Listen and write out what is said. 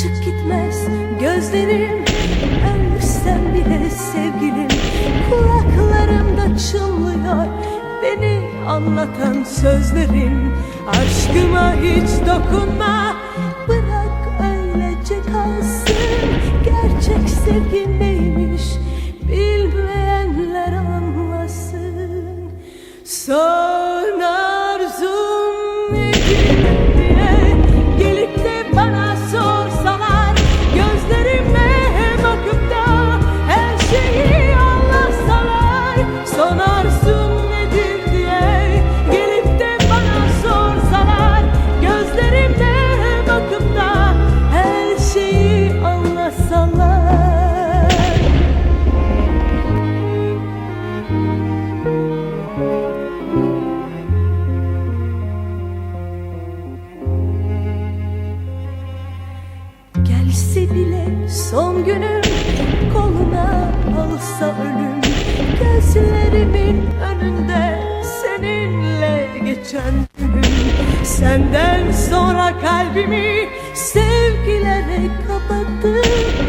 Açık gitmez. Gözlerim Ölsem bile sevgilim. Kulaklarımda çınlıyor Beni anlatan sözlerin Aşkıma hiç dokunma Bırak öylece kalsın. Gerçek sevgi neymiş Bilmeyenler anlasın. Son arzum nedir diye son günüm koluna alsa ölüm Gözlerimin önünde seninle geçen günüm. Senden sonra kalbimi sevgilere kapattım